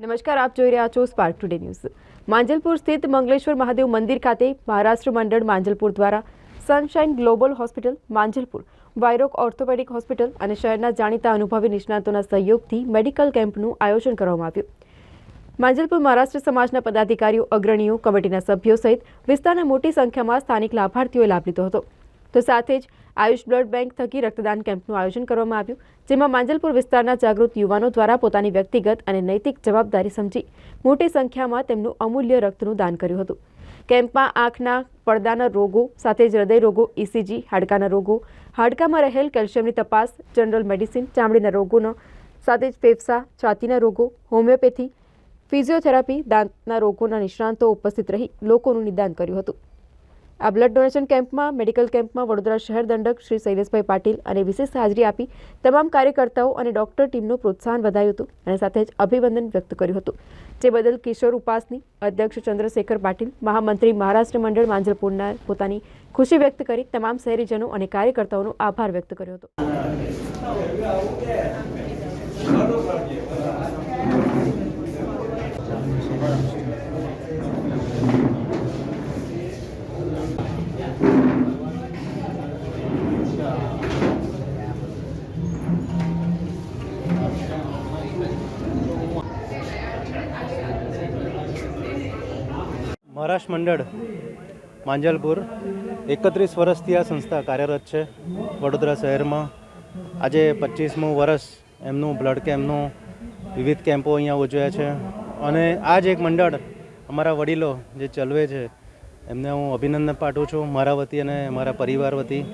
નમસ્કાર, આપ જોઈ રહ્યા છો સ્પાર્ક ટુડે ન્યૂઝ માંજલપુર સ્થિત મંગલેશ્વર મહાદેવ મંદિર ખાતે મહારાષ્ટ્ર મંડળ માંજલપુર દ્વારા સનશાઇન ગ્લોબલ હોસ્પિટલ માંજલપુર વાયરોક ઓર્થોપેડિક હોસ્પિટલ અને શહેરના જાણીતા અનુભવી નિષ્ણાતોના સહયોગથી મેડિકલ કેમ્પનું આયોજન કરવામાં આવ્યું. માંજલપુર મહારાષ્ટ્ર સમાજના પદાધિકારીઓ, અગ્રણીઓ, કમિટીના સભ્યો સહિત વિસ્તારના મોટી સંખ્યામાં સ્થાનિક લાભાર્થીઓએ લાભ લીધો હતો. તો સાથે જ આયુષ બ્લડ બેંક થકી રક્તદાન કેમ્પનું આયોજન કરવામાં આવ્યું, જેમાં માંજલપુર વિસ્તારના જાગૃત યુવાનો દ્વારા પોતાની વ્યક્તિગત અને નૈતિક જવાબદારી સમજી મોટી સંખ્યામાં તેમનું અમૂલ્ય રક્તનું દાન કર્યું હતું. કેમ્પમાં આંખના પડદાના રોગો, સાથે જ હૃદય રોગો ઇસીજી હાડકાના રોગો, હાડકામાં રહેલ કેલ્શિયમની તપાસ, જનરલ મેડિસિન, ચામડીના રોગોનો, સાથે જ ફેફસા, છાતીના રોગો, હોમિયોપેથી, ફિઝિયોથેરાપી, દાંતના રોગોના નિષ્ણાંતો ઉપસ્થિત રહી લોકોનું નિદાન કર્યું હતું. આ બ્લડ ડોનેશન કેમ્પમાં મેડિકલ કેમ્પમાં વડોદરા શહેર દંડક શ્રી શૈલેષભાઈ પાટીલ અને વિશેષ હાજરી આપી તમામ કાર્યકર્તાઓ અને ડોક્ટર ટીમનું પ્રોત્સાહન વધાર્યું હતું અને સાથે જ અભિવંદન વ્યક્ત કર્યું હતું. જે બદલ કિશોર ઉપાસની અધ્યક્ષ ચંદ્રશેખર પાટીલ, મહામંત્રી મહારાષ્ટ્ર મંડળ માંજલપુરના પોતાની ખુશી વ્યક્ત કરી તમામ શહેરીજનો અને કાર્યકર્તાઓનો આભાર વ્યક્ત કર્યો હતો. મહારાષ્ટ્ર મંડળ, માંજલપુર, એકત્રીસ વર્ષથી આ સંસ્થા કાર્યરત છે. વડોદરા શહેરમાં આજે પચીસમું વર્ષ એમનું બ્લડ કેમ્પનું વિવિધ કેમ્પો અહીંયા ઉજવ્યા છે. અને આ જ એક મંડળ અમારા વડીલો જે ચલવે છે, એમને હું અભિનંદન પાઠવું છું. મારા વતી અને મારા પરિવાર વતી.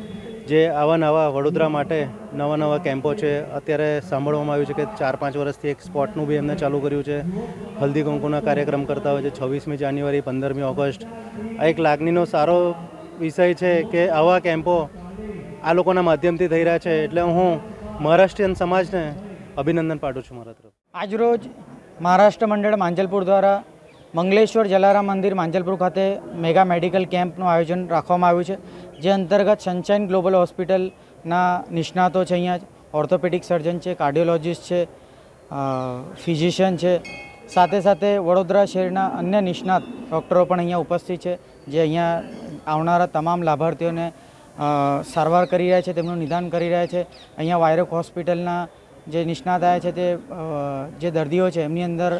જે આવા નવા વડોદરા માટે નવા નવા કેમ્પો છે, અત્યારે સાંભળવામાં આવ્યું છે કે ચાર પાંચ વર્ષથી એક સ્પોટનું બી એમને ચાલુ કર્યું છે. હલ્દી કુંકુના કાર્યક્રમ કરતા હોય છે, છવ્વીસમી જાન્યુઆરી, પંદરમી ઓગસ્ટ. આ એક લાગણીનો સારો વિષય છે કે આવા કેમ્પો આ લોકોના માધ્યમથી થઈ રહ્યા છે, એટલે હું મહારાષ્ટ્રીયન સમાજને અભિનંદન પાઠવું છું મારા તરફ આજરોજ મહારાષ્ટ્ર મંડળ માંજલપુર દ્વારા મંગલેશ્વર જલારામ મંદિર માંજલપુર ખાતે મેગા મેડિકલ કેમ્પનું આયોજન રાખવામાં આવ્યું છે, જે અંતર્ગત સનશાઇન ગ્લોબલ હોસ્પિટલના નિષ્ણાતો છે અહીંયા ઓર્થોપેડિક સર્જન છે, કાર્ડિયોલોજિસ્ટ છે ફિઝિશિયન છે. સાથે સાથે વડોદરા શહેરના અન્ય નિષ્ણાત ડૉક્ટરો પણ અહીંયા ઉપસ્થિત છે, જે અહીંયા આવનારા તમામ લાભાર્થીઓને સારવાર કરી રહ્યા છે, તેમનું નિદાન કરી રહ્યા છે. અહીંયા વાયરોક હોસ્પિટલના જે નિષ્ણાત આવ્યા છે તે જે દર્દીઓ છે, એમની અંદર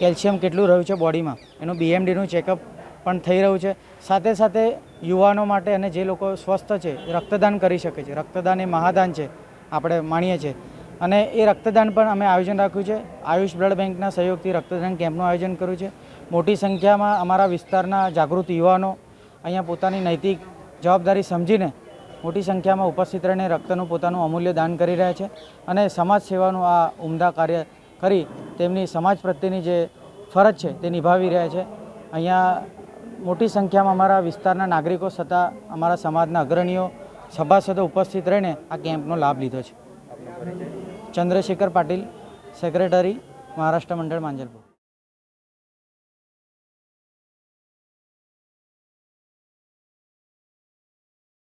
કેલ્શિયમ કેટલું રહ્યું છે બોડીમાં? એનું બીએમડીનું ચેકઅપ પણ થઈ રહ્યું છે. સાથે સાથે યુવાનો માટે અને જે લોકો સ્વસ્થ છે રક્તદાન કરી શકે છે. રક્તદાન એ મહાદાન છે, આપણે માણીએ છીએ. અને એ રક્તદાન પણ અમે આયોજન રાખ્યું છે. આયુષ બ્લડ બેંકના સહયોગથી રક્તદાન કેમ્પનું આયોજન કર્યું છે. મોટી સંખ્યામાં અમારા વિસ્તારના જાગૃત યુવાનો અહીંયા પોતાની નૈતિક જવાબદારી સમજીને મોટી સંખ્યામાં ઉપસ્થિત રહીને રક્તનું પોતાનું અમૂલ્ય દાન કરી રહ્યા છે. અને સમાજ સેવાનું આ ઉમદા કાર્ય કરી તેમની સમાજ પ્રત્યેની જે ફરજ છે તે નિભાવી રહ્યા છે. અહીંયા મોટી સંખ્યામાં અમારા વિસ્તારના નાગરિકો છતાં અમારા સમાજના અગ્રણીઓ, સભાસદો ઉપસ્થિત રહીને આ કેમ્પનો લાભ લીધો છે. ચંદ્રશેખર પાટીલ, સેક્રેટરી, મહારાષ્ટ્ર મંડળ, માંજલપુર.